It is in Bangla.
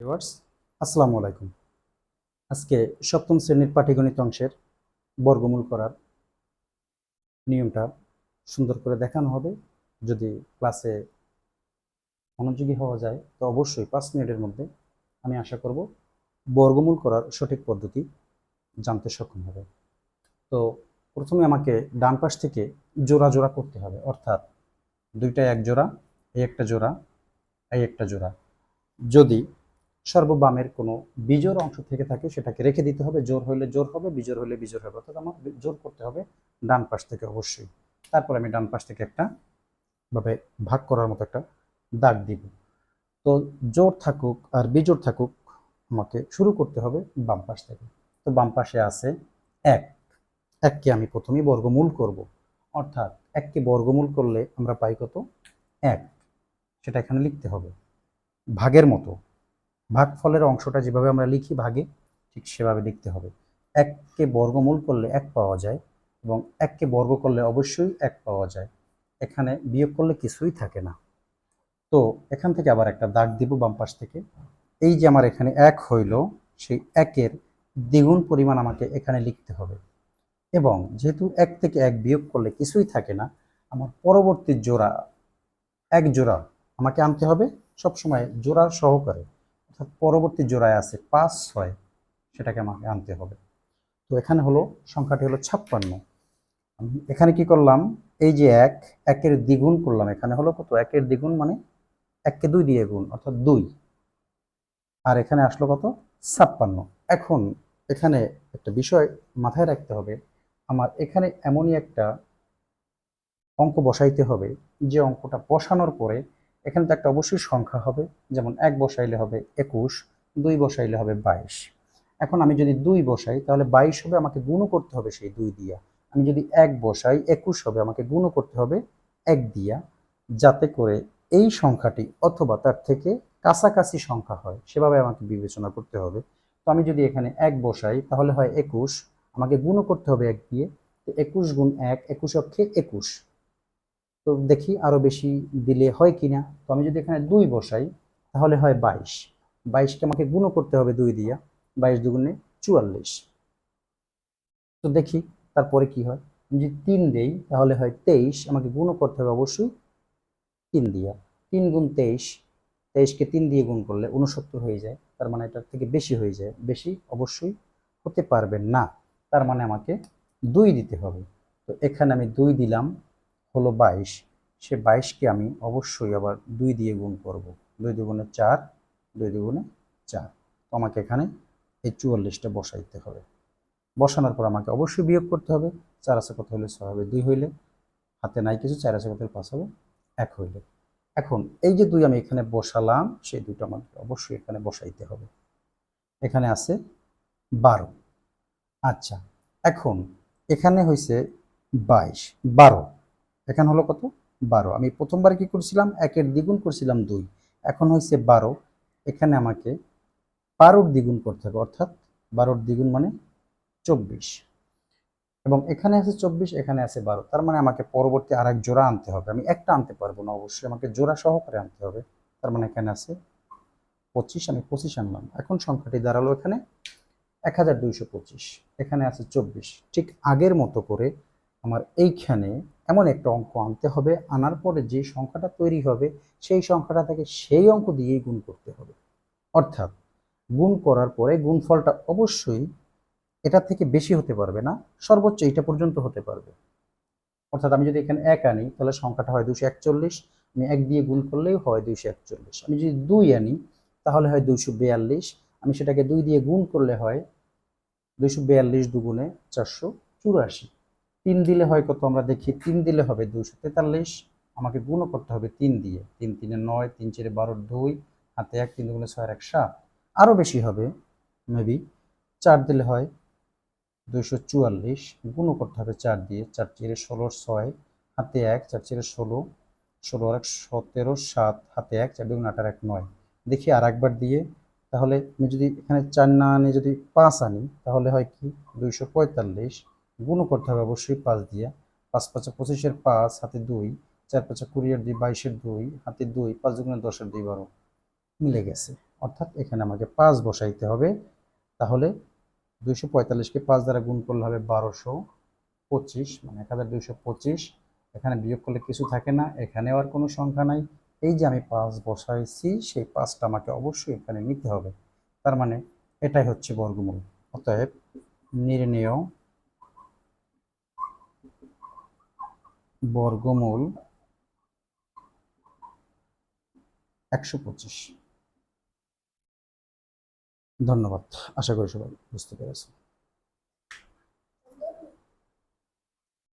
ভিউয়ার্স, আসসালামু আলাইকুম। আজকে সপ্তম শ্রেণির পাটিগণিত অংশের বর্গমূল করার নিয়মটা সুন্দর করে দেখানো হবে। যদি ক্লাসে মনোযোগী হওয়া যায়, তো অবশ্যই পাঁচ মিনিটের মধ্যে আমি আশা করব বর্গমূল করার সঠিক পদ্ধতি জানতে সক্ষম হবে। তো প্রথমে আমাকে ডান পাশ থেকে জোড়া জোড়া করতে হবে, অর্থাৎ দুইটা এক জোড়া, এই একটা জোড়া, এই একটা জোড়া। যদি সর্ববামের কোনো বিজোর অংশ থেকে থাকে, সেটাকে রেখে দিতে হবে। জোর হলে জোর হবে বিজোর হলে বিজোড় হবে, অর্থাৎ আমার জোর করতে হবে ডান পাশ থেকে অবশ্যই। তারপর আমি ডান পাশ থেকে একটা ভাবে ভাগ করার মতো একটা দাগ দিব। তো জোর থাকুক আর বিজোর থাকুক, আমাকে শুরু করতে হবে বাম পাশ থেকে। তো বাম পাশে আছে এক। এককে আমি প্রথমেই বর্গমূল করব। অর্থাৎ এককে বর্গমূল করলে আমরা পাই কত? এক। সেটা এখানে লিখতে হবে। ভাগের মতো। ভাগফলের অংশটা যেভাবে আমরা লিখি ভাগে, ঠিক সেভাবে লিখতে হবে। এককে বর্গমূল করলে এক পাওয়া যায় এবং এককে বর্গ করলে অবশ্যই এক পাওয়া যায়। এখানে বিয়োগ করলে কিছুই থাকে না। তো এখান থেকে আবার একটা দাগ দিব বাম পাশ থেকে। এই যে আমার এখানে এক হইল, সেই একের দ্বিগুণ পরিমাণ আমাকে এখানে লিখতে হবে। এবং যেহেতু এক থেকে এক বিয়োগ করলে কিছুই থাকে না, আমার পরবর্তী জোড়া, এক জোড়া আমাকে আনতে হবে সবসময় জোড়ার সহকারে। অর্থাৎ পরবর্তী জোড়ায় আছে পাঁচ, ছয়, সেটাকে আমাকে আনতে হবে। তো এখানে হলো সংখ্যাটি হলো ছাপ্পান্ন। আমি এখানে কি করলাম? এই যে এক, একের দ্বিগুণ করলাম। এখানে হলো কত? একের দ্বিগুণ মানে এককে দুই দিয়ে গুণ, অর্থাৎ দুই। আর এখানে আসলো কত? ছাপ্পান্ন। এখন এখানে একটা বিষয় মাথায় রাখতে হবে। আমার এখানে এমনই একটা অঙ্ক বসাইতে হবে। যে অঙ্কটা বসানোর পরে এখানে তো একটা অবশ্যই সংখ্যা হবে, যেমন এক বসাইলে হবে একুশ, দুই বসাইলে হবে বাইশ। এখন আমি যদি দুই বসাই, তাহলে বাইশ হবে, আমাকে গুণও করতে হবে সেই দুই দিয়া। আমি যদি এক বসাই, একুশ হবে, আমাকে গুণও করতে হবে এক দিয়া, যাতে করে এই সংখ্যাটি অথবা তার থেকে কাছাকাছি সংখ্যা হয়, সেভাবে আমাকে বিবেচনা করতে হবে। তো আমি যদি এখানে এক বসাই, তাহলে হয় একুশ, আমাকে গুণও করতে হবে এক দিয়ে, তো একুশ গুণ এক, একুশ অক্ষে একুশ। তো দেখি আরও বেশি দিলে হয় কিনা। তো আমি যদি এখানে দুই বসাই, তাহলে হয় বাইশ। বাইশকে আমাকে গুণও করতে হবে দুই দিয়া। বাইশ দুগুণে চুয়াল্লিশ। তো দেখি তারপরে কি হয়। আমি যদি তিন দেই, তাহলে হয় তেইশ। আমাকে গুণও করতে হবে অবশ্যই তিন দিয়া। তিন গুণ তেইশ। তেইশকে তিন দিয়ে গুণ করলে উনসত্তর হয়ে যায়। তার মানে এটার থেকে বেশি হয়ে যায়। বেশি অবশ্যই হতে পারবে না। তার মানে আমাকে দুই দিতে হবে। তো এখানে আমি দুই দিলাম। হলো বাইশ। সে বাইশকে আমি অবশ্যই আবার দুই দিয়ে গুণ করব। দুই দুগুণে চার, দুই দুগুণে চার। তো আমাকে এখানে এই চুয়াল্লিশটা বসাইতে হবে। বসানোর পর আমাকে অবশ্যই বিয়োগ করতে হবে। চার আছে কত হলে ছয় হবে? দুই হইলে? হাতে নাই কিছু, চার আছে কত হলে পাঁচ হবে? এক হইলে। এখন এই যে দুই আমি এখানে বসালাম, সেই দুটো আমাকে অবশ্যই এখানে বসাইতে হবে। এখানে আছে বারো। আচ্ছা এখন এখানে হয়েছে বাইশ। বারো। এখানে হলো কত? বারো। আমি প্রথমবার কি করছিলাম? একের দ্বিগুণ করছিলাম দুই। এখন হয়েছে বারো। এখানে আমাকে বারোর দ্বিগুণ করতে হবে, অর্থাৎ বারোর দ্বিগুণ মানে চব্বিশ। এবং এখানে আছে চব্বিশ, এখানে আছে বারো। তার মানে আমাকে পরবর্তী আর এক জোড়া আনতে হবে। আমি একটা আনতে পারব না, অবশ্যই আমাকে জোড়া সহকারে আনতে হবে। তার মানে এখানে আছে পঁচিশ, আমি পঁচিশ আনলাম। এখন সংখ্যাটি দাঁড়াল এখানে এক হাজার দুইশো পঁচিশ। এখানে আছে চব্বিশ। ঠিক আগের মতো করে আমার এইখানে এমন একটা অঙ্ক আনতে হবে। আনার পরে যে সংখ্যাটা তৈরি হবে, সেই সংখ্যাটা থেকে সেই অঙ্ক দিয়েই গুণ করতে হবে। অর্থাৎ গুণ করার পরে গুণফলটা অবশ্যই এটা থেকে বেশি হতে পারবে না, সর্বোচ্চ এটা পর্যন্ত হতে পারবে। অর্থাৎ আমি যদি এখানে এক আনি, তাহলে সংখ্যাটা হয় দুশো একচল্লিশ। আমি এক দিয়ে গুণ করলেই হয় দুইশো একচল্লিশ। আমি যদি দুই আনি, তাহলে হয় দুইশো বিয়াল্লিশ। আমি সেটাকে দুই দিয়ে গুণ করলে হয় দুইশো বিয়াল্লিশ দুগুণে চারশো চুরাশি। তিন দিলে হয় কত? আমরা দেখি তিন দিলে হবে দুশো তেতাল্লিশ। আমাকে গুণও করতে হবে তিন দিয়ে। তিন তিনে নয়, তিন চারে বারো, দুই। হাতে এক, তিন দুগুণে ছয়, এক, সাত। আরও বেশি হবে, মেবি। চার দিলে হয় দুইশো চুয়াল্লিশ। গুণও করতে হবে চার দিয়ে। চার চেরে ষোলো, ছয়। হাতে এক, চার চেরে ষোলো। ষোলো এক, সতেরো, সাত। হাতে এক, চার দুগুণ আট আর এক, নয়। দেখি আর একবার দিয়ে। তাহলে আমি যদি এখানে চার না আনি, যদি পাঁচ আনি, তাহলে হয় কি? দুইশো পঁয়তাল্লিশ। গুণও করতে হবে অবশ্যই পাঁচ দিয়ে। পাঁচ পাঁচা পঁচিশের পাঁচ, হাতে দুই, চার পাঁচা কুড়িয়ের দুই, বাইশের দুই, হাতে দুই, পাঁচ দুগুণে দশের দুই বারো মিলে গেছে। অর্থাৎ এখানে আমাকে পাঁচ বসাইতে হবে। তাহলে দুইশো পঁয়তাল্লিশকে পাঁচ দ্বারা গুণ করলে হবে বারোশো পঁচিশ মানে এক হাজার দুইশো পঁচিশ। এখানে বিয়োগ করলে কিছু থাকে না, এখানেও আর কোনো সংখ্যা নাই। এই যে আমি পাঁচ বসাইছি, সেই পাঁচটা আমাকে অবশ্যই এখানে নিতে হবে। তার মানে এটাই হচ্ছে বর্গমূল। অতএব নির্ণেয় বর্গমূল একশো পঁচিশ। ধন্যবাদ। আশা করি সবাই বুঝতে পেরেছেন।